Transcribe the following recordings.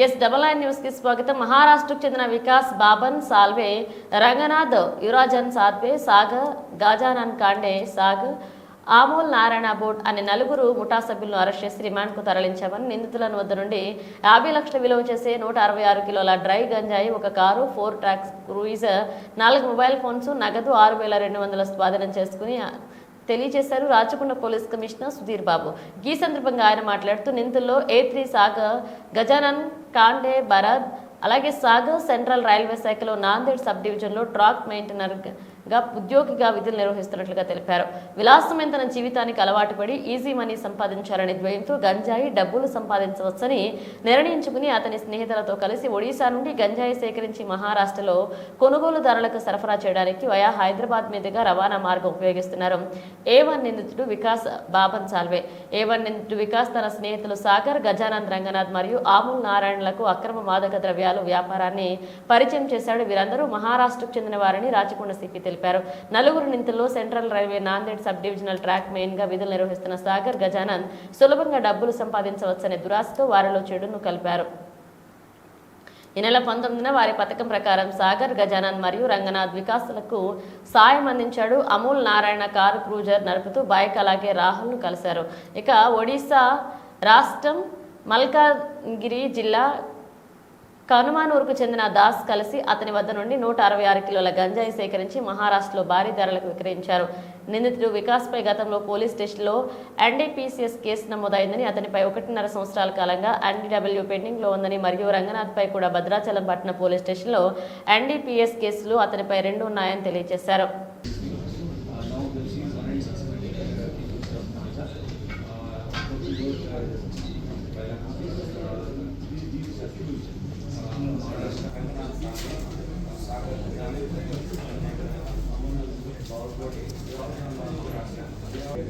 BS double nine న్యూస్కి స్వాగతం. మహారాష్ట్రకు చెందిన వికాస్ బాబన్ సాల్వే రంగనాథ్ యురాజన్ సాద్వే సాగర్ గాజానాన్ కాండే సాగ్ ఆమోల్ నారాయణ బోట్ అనే నలుగురు ముఠా సభ్యులను అరెస్ట్ చేసి రిమాండ్కు తరలించామని నిందితులను వద్ద నుండి యాభై లక్షల విలువ చేసే నూట అరవై ఆరు కిలోల డ్రై గంజాయి ఒక కారు ఫోర్ ట్రాక్స్ క్రూయిజర్ నాలుగు మొబైల్ ఫోన్స్ నగదు ఆరు వేల రెండు వందల స్వాధీనం చేసుకుని తెలియజేశారు రాచకొండ పోలీస్ కమిషనర్ సుధీర్ బాబు. ఈ సందర్భంగా ఆయన మాట్లాడుతూ నిందితుల్లో ఏ త్రీ సాగర్ గజానన్ కాండే భరత్ అలాగే సాగర్ సెంట్రల్ రైల్వే శాఖలో నాందేడ్ సబ్ డివిజన్లో ట్రాక్ మెయింటెనర్ గా ఉద్యోగిగా విధులు నిర్వహిస్తున్నట్లుగా తెలిపారు. విలాసమైన తన జీవితానికి అలవాటు పడి ఈజీ మనీ సంపాదించాలనే ద్వయంతో గంజాయి డబ్బులు సంపాదించవచ్చని నిర్ణయించుకుని అతని స్నేహితులతో కలిసి ఒడిశా నుండి గంజాయి సేకరించి మహారాష్ట్రలో కొనుగోలుదారులకు సరఫరా చేయడానికి వయా హైదరాబాద్ మీదుగా రవాణా మార్గం ఉపయోగిస్తున్నారు. ఏ వన్ నిందితుడు వికాస్ బాబన్ సాల్వే. ఏ వన్ నిందితుడు వికాస్ తన స్నేహితులు సాగర్ గజానంద్ రంగనాథ్ మరియు ఆముల్ నారాయణలకు అక్రమ మాదక ద్రవ్యాలు వ్యాపారాన్ని పరిచయం చేశాడు. వీరందరూ మహారాష్ట్రకు చెందిన వారని రాచకొండ సిపి తెలిపారు. నలుగురు నిందితుల్లో central railway Nanded sub divisional track మెయిన్గా విధులు నిర్వహిస్తున్న సాగర్ గజానంద్ సులభంగా డబ్బులు సంపాదించవచ్చనే దురాశతో వారిలో చెడును కలిపారు. ఈ నెల పంతొమ్మిదిన వారి పథకం ప్రకారం సాగర్ గజానన్ మరియు రంగనాథ్ వికాసులకు సాయం అందించాడు. అమూల్ నారాయణ కారు క్రూజర్ నడుపుతూ బైక్ అలాగే రాహుల్ను కలిశారు. ఇక ఒడిశా రాష్ట్రం మల్కాగిరి జిల్లా కనుమానూరుకు చెందిన దాస్ కలిసి అతని వద్ద నుండి నూట అరవై ఆరు కిలోల గంజాయి సేకరించి మహారాష్ట్రలో భారీ ధరలకు విక్రయించారు. నిందితుడు వికాస్పై గతంలో పోలీస్ స్టేషన్లో ఎన్డీపీసీఎస్ కేసు నమోదైందని అతనిపై ఒకటిన్నర సంవత్సరాల కాలంగా ఎన్డీడబ్ల్యూ పెండింగ్లో ఉందని మరియు రంగనాథ్పై కూడా భద్రాచలం పట్టణ పోలీస్ స్టేషన్లో ఎన్డీపీఎస్ కేసులు అతనిపై రెండు ఉన్నాయని తెలియజేశారు. సాగర్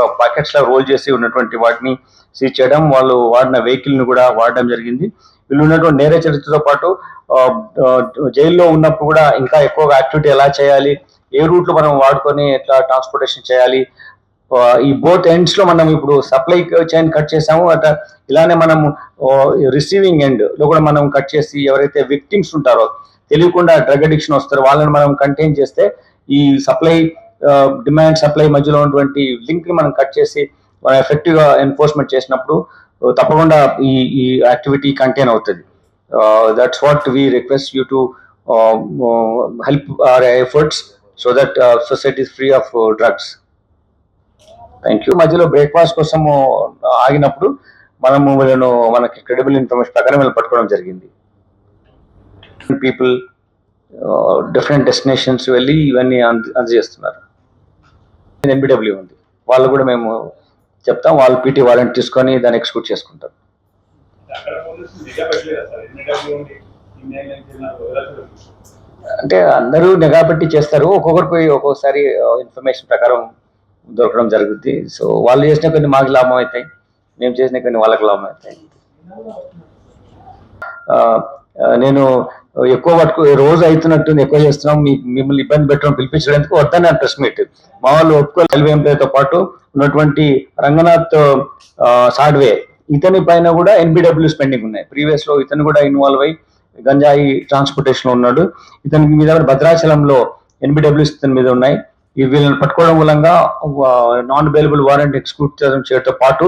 ఒక ప్యాకెట్స్ లా రోల్ చేసి ఉన్నటువంటి వాటిని సీజ్ చేయడం వాళ్ళు వాడిన వెహికల్ని కూడా వాడడం జరిగింది. వీళ్ళు ఉన్నటువంటి నేర చరిత్రతో పాటు జైల్లో ఉన్నప్పుడు కూడా ఇంకా ఎక్కువగా యాక్టివిటీ ఎలా చేయాలి ఏ రూట్లు మనం వాడుకొని ఎట్లా ట్రాన్స్పోర్టేషన్ చేయాలి ఈ బోత్ ఎండ్స్లో మనం ఇప్పుడు సప్లై చైన్ కట్ చేసాము అట ఇలానే మనం రిసీవింగ్ ఎండ్లో కూడా మనం కట్ చేసి ఎవరైతే విక్టిమ్స్ ఉంటారో తెలియకుండా డ్రగ్ అడిక్షన్ వస్తారో వాళ్ళని మనం కంటైన్ చేస్తే ఈ సప్లై డిమాండ్ సప్లై మధ్యలో ఉన్నటువంటి లింక్ని మనం కట్ చేసి ఎఫెక్టివ్గా ఎన్ఫోర్స్మెంట్ చేసినప్పుడు తప్పకుండా ఈ ఈ యాక్టివిటీ కంటైన్ అవుతుంది. That's what we request you to help our efforts so that society free of drugs thank you మధ్యలో బ్రేక్ఫాస్ట్ కోసం ఆగినప్పుడు మనము వీళ్ళను మనకి క్రెడిబుల్ ఇన్ఫర్మేషన్ ప్రకారం వీళ్ళు పట్టుకోవడం జరిగింది. పీపుల్ డిఫరెంట్ డెస్టినేషన్స్ వెళ్ళి ఇవన్నీ అంద- అందజేస్తున్నారు. ఎన్బిడబ్ల్యూ ఉంది. వాళ్ళు కూడా మేము చెప్తాం వాళ్ళు పీటీ వాళ్ళని తీసుకొని దాన్ని ఎక్స్క్యూట్ చేసుకుంటారు. అంటే అందరూ నిఘా పెట్టి చేస్తారు. ఒక్కొక్కరికి ఒక్కొక్కసారి ఇన్ఫర్మేషన్ ప్రకారం దొరకడం జరుగుద్ది. సో వాళ్ళు చేసిన కొన్ని మాకు లాభం అవుతాయి. మేము చేసిన కొన్ని వాళ్ళకి లాభం అవుతాయి. నేను ఎక్కువ పట్టుకు రోజు అవుతున్నట్టు ఎక్కువ చేస్తున్నాం మీ మిమ్మల్ని ఇబ్బంది పెట్టడం పిలిపించడానికి వద్దన్న ప్రెస్ మీట్ మా వాళ్ళు ఒప్పుకో రైల్వే పాటు ఉన్నటువంటి రంగనాథ్ సాడ్వే ఇతని పైన కూడా ఎన్బిడబ్ల్యూ స్పెండింగ్ ఉన్నాయి. ప్రీవియస్లో ఇతను కూడా ఇన్వాల్వ్ అయ్యి గంజాయి ట్రాన్స్పోర్టేషన్లో ఉన్నాడు. ఇతని మీద భద్రాచలంలో ఎన్బిడబ్ల్యూస్ ఇతని మీద ఉన్నాయి. వీళ్ళని పట్టుకోవడం మూలంగా నాన్ అవైలబుల్ వారెంట్ ఎక్స్క్యూట్ చేయడంతో పాటు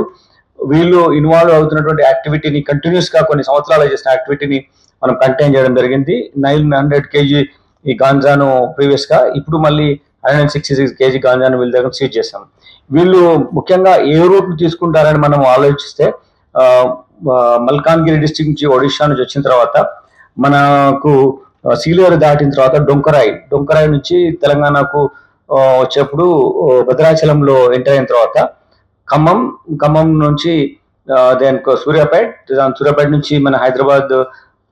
వీళ్ళు ఇన్వాల్వ్ అవుతున్నటువంటి యాక్టివిటీని కంటిన్యూస్గా కొన్ని సంవత్సరాలు చేసిన యాక్టివిటీని మనం కంటైన్ చేయడం జరిగింది. నైన్ హండ్రెడ్ కేజీ ఈ గాంజాను ప్రీవియస్గా ఇప్పుడు మళ్ళీ hundred and sixty six kg గాంజాను వీళ్ళ దగ్గర సీజ్ చేశాం. వీళ్ళు ముఖ్యంగా ఏ రూట్ తీసుకుంటారని మనం ఆలోచిస్తే మల్కాన్గిరి డిస్ట్రిక్ట్ నుంచి ఒడిషా నుంచి వచ్చిన తర్వాత మనకు సీలేరు దాటిన తర్వాత డొంకరాయి డొంకరాయి నుంచి తెలంగాణకు వచ్చేప్పుడు భద్రాచలంలో ఎంటర్ అయిన తర్వాత ఖమ్మం ఖమ్మం నుంచి దానికి సూర్యాపేట్ దాని సూర్యాపేట నుంచి మన హైదరాబాద్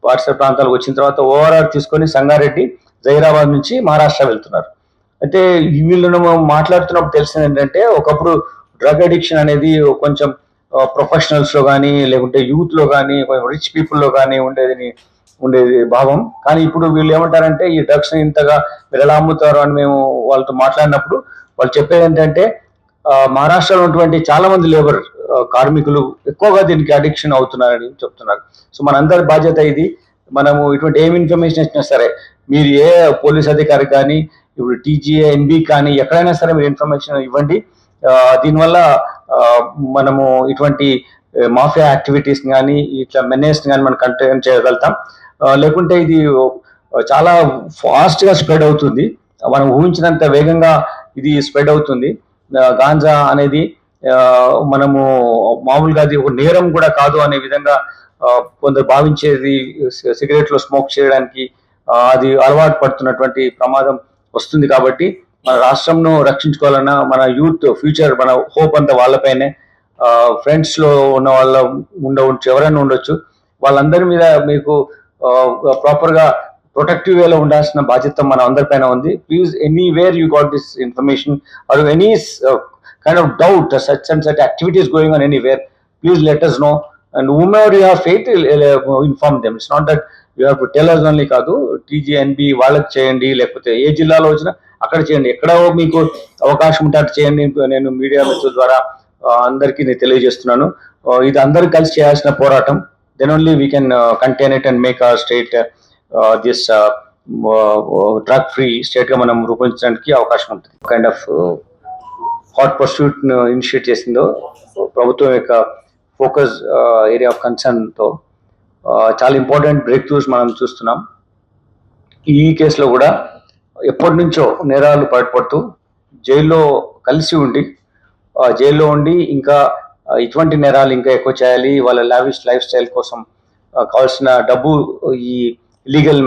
పరిసర ప్రాంతాలకు వచ్చిన తర్వాత ఓవరాల్ తీసుకొని సంగారెడ్డి జైరాబాద్ నుంచి మహారాష్ట్ర వెళ్తున్నారు. అయితే వీళ్ళను మాట్లాడుతున్నప్పుడు తెలిసింది ఏంటంటే ఒకప్పుడు డ్రగ్ అడిక్షన్ అనేది కొంచెం ప్రొఫెషనల్స్లో కానీ లేకుంటే యూత్లో కానీ రిచ్ పీపుల్లో కానీ ఉండేది ఉండేది భావం. కానీ ఇప్పుడు వీళ్ళు ఏమంటారంటే ఈ డ్రగ్స్ ఇంతగా మీరు ఎలా అమ్ముతారు అని మేము వాళ్ళతో మాట్లాడినప్పుడు వాళ్ళు చెప్పేది ఏంటంటే మహారాష్ట్రలో ఉన్నటువంటి చాలా మంది లేబర్ కార్మికులు ఎక్కువగా దీనికి అడిక్షన్ అవుతున్నారని చెప్తున్నారు. సో మనందరి బాధ్యత ఇది. మనము ఇటువంటి ఏం ఇన్ఫర్మేషన్ ఇచ్చినా సరే మీరు ఏ పోలీస్ అధికారి కానీ ఇప్పుడు టీజీఏ ఎన్బి కానీ ఎక్కడైనా సరే మీరు ఇన్ఫర్మేషన్ ఇవ్వండి. దీనివల్ల మనము ఇటువంటి మాఫియా యాక్టివిటీస్ కానీ ఇట్లా మెనేస్ కానీ మనం కంటైన్ చేయగలుగుతాం. లేకుంటే ఇది చాలా ఫాస్ట్గా స్ప్రెడ్ అవుతుంది. మనం ఊహించినంత వేగంగా ఇది స్ప్రెడ్ అవుతుంది. గాంజా అనేది మనము మామూలుగా అది ఒక నేరం కూడా కాదు అనే విధంగా కొందరు భావించేది సిగరెట్లో స్మోక్ చేయడానికి అది అలవాటు పడుతున్నటువంటి ప్రమాదం వస్తుంది కాబట్టి మన రాష్ట్రంను రక్షించుకోవాలన్నా మన యూత్ ఫ్యూచర్ మన హోప్ అంతా వాళ్ళపైనే ఫ్రెండ్స్లో ఉన్న వాళ్ళ ఉండవచ్చు ఎవరైనా ఉండొచ్చు. వాళ్ళందరి మీద మీకు ప్రాపర్గా ప్రొటెక్టివ్ వేలో ఉండాల్సిన బాధ్యత మన అందరిపైన ఉంది. Please anywhere you got this information or any kind of doubt such and such activities going on anywhere please let us know and ever you have faith inform them it's not that you have to tell us only కాదు. TGNB వాళ్ళకి చేయండి లేకపోతే ఏ జిల్లాలో వచ్చినా అక్కడ చేయండి. ఎక్కడ మీకు అవకాశం ఉంటే అక్కడ చేయండి. నేను మీడియా మిత్రుల ద్వారా అందరికీ నేను తెలియజేస్తున్నాను. ఇది అందరూ కలిసి చేయాల్సిన పోరాటం. Then only we can contain it and make our state this drug free స్టేట్గా మనం రూపొందించడానికి అవకాశం ఉంటుంది. Kind of hot pursuit initiate చేసిందో ప్రభుత్వం యొక్క ఫోకస్ ఏరియా ఆఫ్ కన్సర్న్తో చాలా ఇంపార్టెంట్ బ్రేక్ త్రూస్ మనం చూస్తున్నాం. ఈ కేసులో కూడా ఎప్పటి నుంచో నేరాలు బయటపడుతూ జైల్లో కలిసి ఉండి జైల్లో ఉండి ఇంకా ఇటువంటి నేరాలు ఇంకా ఎక్కువ చేయాలి వాళ్ళ లావిష్ లైఫ్ స్టైల్ కోసం కావాల్సిన డబ్బు ఈ లీగల్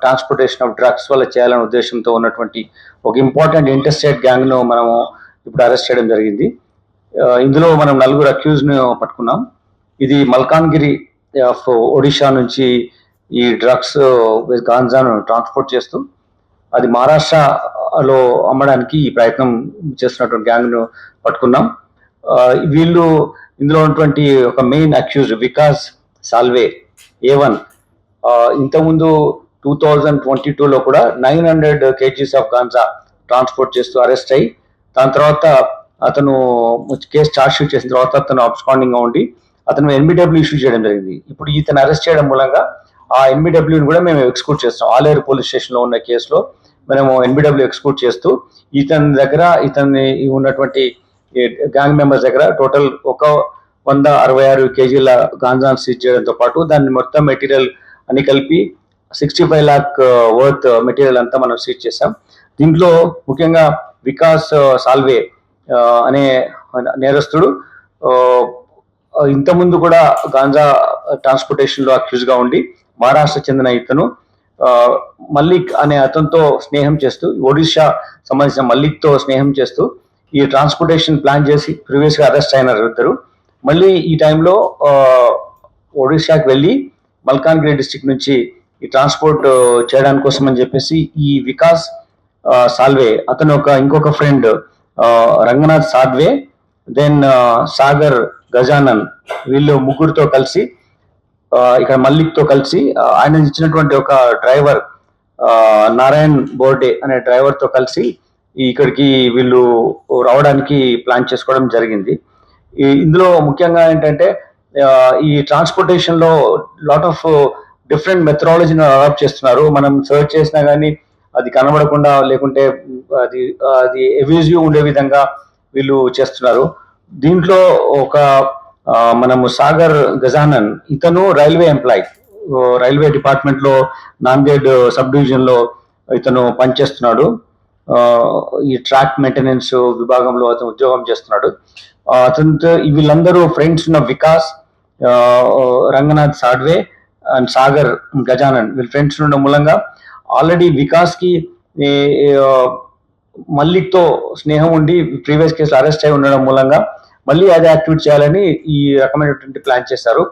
ట్రాన్స్పోర్టేషన్ ఆఫ్ డ్రగ్స్ వల్ల చేయాలనే ఉద్దేశంతో ఉన్నటువంటి ఒక ఇంపార్టెంట్ ఇంటర్స్టేట్ గ్యాంగ్ను మనము ఇప్పుడు అరెస్ట్ చేయడం జరిగింది. Uh, ఇందులో మనం నలుగురు అక్యూజ్ను పట్టుకున్నాం. ఇది మల్కాన్గిరి uh, ఆఫ్ ఒడిషా నుంచి ఈ డ్రగ్స్ uh, గాంజాను ట్రాన్స్పోర్ట్ చేస్తూ అది మహారాష్ట్రలో అమ్మడానికి ఈ ప్రయత్నం చేస్తున్నటువంటి గ్యాంగ్ను పట్టుకున్నాం. వీళ్ళు ఇందులో ఉన్నటువంటి ఒక main accuse Vikas Salve A one ఇంతకుముందు టూ థౌజండ్ ట్వంటీ టూలో కూడా nine hundred kgs of ganja transport చేస్తూ అరెస్ట్ అయ్యి దాని తర్వాత అతను కేసు ఛార్జ్ షీట్ చేసిన తర్వాత అతను అబ్స్కాండింగ్గా ఉండి అతను ఎన్బిడబ్ల్యూ ఇష్యూ చేయడం జరిగింది. ఇప్పుడు ఇతను అరెస్ట్ చేయడం మూలంగా ఆ ఎన్బిడబ్ల్యూని కూడా మేము ఎక్స్క్యూట్ చేస్తాం. ఆలేరు పోలీస్ స్టేషన్లో ఉన్న కేసులో మేము ఎన్బిడబ్ల్యూ ఎక్స్క్యూట్ చేస్తూ ఇతని దగ్గర ఇతని ఉన్నటువంటి గ్యాంగ్ మెంబర్స్ దగ్గర టోటల్ ఒక వంద అరవై ఆరు కేజీల గాంజాన్ సీజ్ చేయడంతో పాటు దాన్ని మొత్తం మెటీరియల్ అన్ని కలిపి sixty five lakh worth material అంతా మనం సీజ్ చేసాం దీంట్లో ముఖ్యంగా వికాస్ uh, సాల్వే uh, అనే నేరస్తుడు uh, ఇంతకుముందు కూడా గాంజా ట్రాన్స్పోర్టేషన్లో అక్యూజ్గా ఉండి మహారాష్ట్ర చెందిన ఇతను మల్లిక్ అనే అతనితో స్నేహం చేస్తూ ఒడిషా సంబంధించిన మల్లిక్తో స్నేహం చేస్తూ ఈ ట్రాన్స్పోర్టేషన్ ప్లాన్ చేసి ప్రీవియస్గా అరెస్ట్ అయినారు ఇద్దరు. మళ్ళీ ఈ టైంలో ఒడిషాకి వెళ్ళి మల్కాన్గిరి డిస్టిక్ నుంచి ఈ ట్రాన్స్పోర్ట్ చేయడానికి కోసం అని చెప్పేసి ఈ వికాస్ సాల్వే అతను ఒక ఇంకొక ఫ్రెండ్ రంగనాథ్ సాద్వే దెన్ సాగర్ గజానన్ వీళ్ళు ముగ్గురితో కలిసి ఇక్కడ మల్లిక్తో కలిసి ఆయన ఇచ్చినటువంటి ఒక డ్రైవర్ నారాయణ్ బోర్డే అనే డ్రైవర్తో కలిసి ఇక్కడికి వీళ్ళు రావడానికి ప్లాన్ చేసుకోవడం జరిగింది. ఇందులో ముఖ్యంగా ఏంటంటే ఈ ట్రాన్స్పోర్టేషన్లో లాట్ ఆఫ్ డిఫరెంట్ మెథడాలజీని అడాప్ట్ చేస్తున్నారు. మనం సర్చ్ చేసినా కానీ అది కనబడకుండా లేకుంటే అది అది ఎవ్యూజివ్ ఉండే విధంగా వీళ్ళు చేస్తున్నారు. దీంట్లో ఒక మనము సాగర్ గజానన్ ఇతను రైల్వే ఎంప్లాయ్. రైల్వే డిపార్ట్మెంట్లో నాందేడ్ సబ్ డివిజన్లో ఇతను పనిచేస్తున్నాడు. ఈ ట్రాక్ మెయింటెనెన్స్ విభాగంలో అతను ఉద్యోగం చేస్తున్నాడు. అతనితో వీళ్ళందరూ ఫ్రెండ్స్ ఉన్న వికాస్ రంగనాథ్ సాడ్వే అండ్ సాగర్ గజానన్ వీళ్ళ ఫ్రెండ్స్ ఉండడం మూలంగా ఆల్రెడీ వికాస్కి మల్లిక్తో స్నేహం ఉండి ప్రీవియస్ కేసులో అరెస్ట్ అయి ఉండడం మూలంగా మళ్ళీ అదే యాక్టివిటీ చేయాలని ఈ రకమైనటువంటి ప్లాన్ చేశారు.